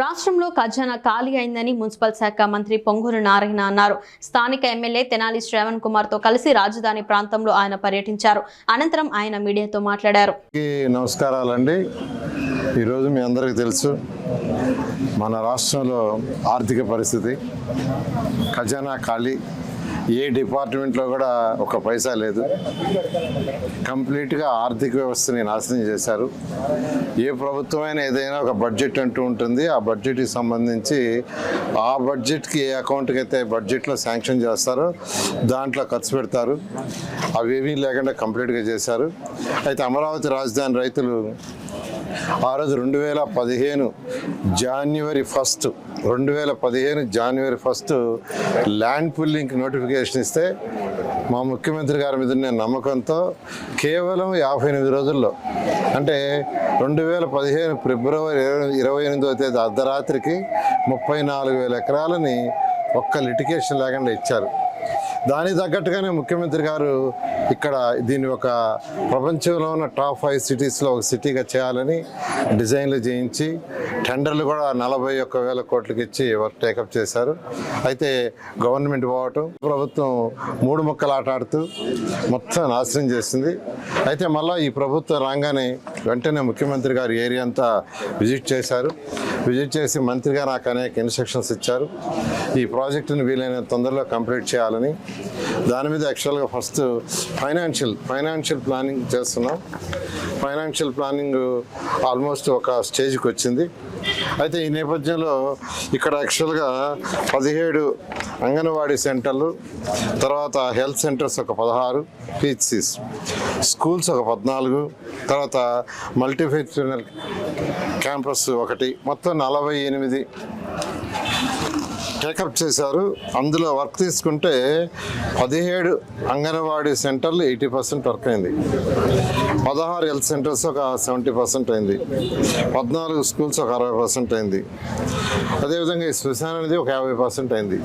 రాష్ట్రంలో ఖజానా ఖాళీ అయిందని మున్సిపల్ శాఖ మంత్రి పొంగూరు నారాయణ అన్నారు. స్థానిక ఎమ్మెల్యే తెనాలి శ్రవణ్ కుమార్తో కలిసి రాజధాని ప్రాంతంలో ఆయన పర్యటించారు. అనంతరం ఆయన మీడియాతో మాట్లాడారు. నమస్కారాలండి. ఈరోజు మీ అందరికీ తెలుసు మన రాష్ట్రంలో ఆర్థిక పరిస్థితి ఖజానా ఖాళీ ఏ డిపార్ట్మెంట్లో కూడా ఒక పైసా లేదు. కంప్లీట్గా ఆర్థిక వ్యవస్థని నాశనం చేశారు. ఏ ప్రభుత్వమైనా ఏదైనా ఒక బడ్జెట్ అంటూ ఉంటుంది. ఆ బడ్జెట్కి సంబంధించి ఆ బడ్జెట్కి ఏ అకౌంట్కి అయితే బడ్జెట్లో శాంక్షన్ చేస్తారో దాంట్లో ఖర్చు పెడతారు. అవేమీ లేకుండా కంప్లీట్గా చేశారు. అయితే అమరావతి రాజధాని రైతులు ఆ రోజు రెండు వేల పదిహేను జాన్యువరి ఫస్ట్ రెండు వేల పదిహేను January first land pulling notification ఇస్తే మా ముఖ్యమంత్రి గారి మీద నేను నమ్మకంతో కేవలం యాభై ఎనిమిది రోజుల్లో అంటే రెండు వేల పదిహేను ఫిబ్రవరి ఇరవై- ఇరవై ఎనిమిదో తేదీ అర్ధరాత్రికి ముప్పై నాలుగు వేల ఎకరాలని ఒక్క లిటికేషన్ లేకుండా ఇచ్చారు. దానికి తగ్గట్టుగానే ముఖ్యమంత్రి గారు ఇక్కడ దీన్ని ఒక ప్రపంచంలో ఉన్న టాప్ ఫైవ్ సిటీస్లో ఒక సిటీగా చేయాలని డిజైన్లు చేయించి టెండర్లు కూడా నలభై ఒక్క వేల కోట్లకి ఇచ్చి వర్క్ టేకప్ చేశారు. అయితే గవర్నమెంట్ పోవటం ప్రభుత్వం మూడు ముక్కలు ఆట ఆడుతూ మొత్తం నాశనం చేసింది. అయితే మళ్ళీ ఈ ప్రభుత్వం రాగానే వెంటనే ముఖ్యమంత్రి గారు ఏరియా అంతా విజిట్ చేశారు. విజిట్ చేసి మంత్రిగా నాకు అనేక ఇన్స్ట్రక్షన్స్ ఇచ్చారు. ఈ ప్రాజెక్టును వీలైన తొందరలో కంప్లీట్ చేయాలని. దాని మీద యాక్చువల్గా ఫస్ట్ ఫైనాన్షియల్ ఫైనాన్షియల్ ప్లానింగ్ చేస్తున్నాం. ఫైనాన్షియల్ ప్లానింగ్ ఆల్మోస్ట్ ఒక స్టేజ్కి వచ్చింది. అయితే ఈ నేపథ్యంలో ఇక్కడ యాక్చువల్గా పదిహేడు అంగన్వాడీ సెంటర్లు తర్వాత హెల్త్ సెంటర్స్ ఒక పదహారు పిహెచ్సిస్ స్కూల్స్ ఒక పద్నాలుగు తర్వాత మల్టీఫెక్షనల్ క్యాంపస్ ఒకటి మొత్తం నలభై ఎనిమిది టేకప్ చేశారు. అందులో వర్క్ తీసుకుంటే పదిహేడు అంగన్వాడీ సెంటర్లు ఎయిటీ పర్సెంట్ వర్క్ అయింది. పదహారు హెల్త్ సెంటర్స్ ఒక సెవెంటీ పర్సెంట్ అయింది. పద్నాలుగు స్కూల్స్ ఒక అరవై పర్సెంట్ అయింది. అదేవిధంగా ఈ శ్మశాన్ అనేది ఒక యాభై పర్సెంట్ అయింది.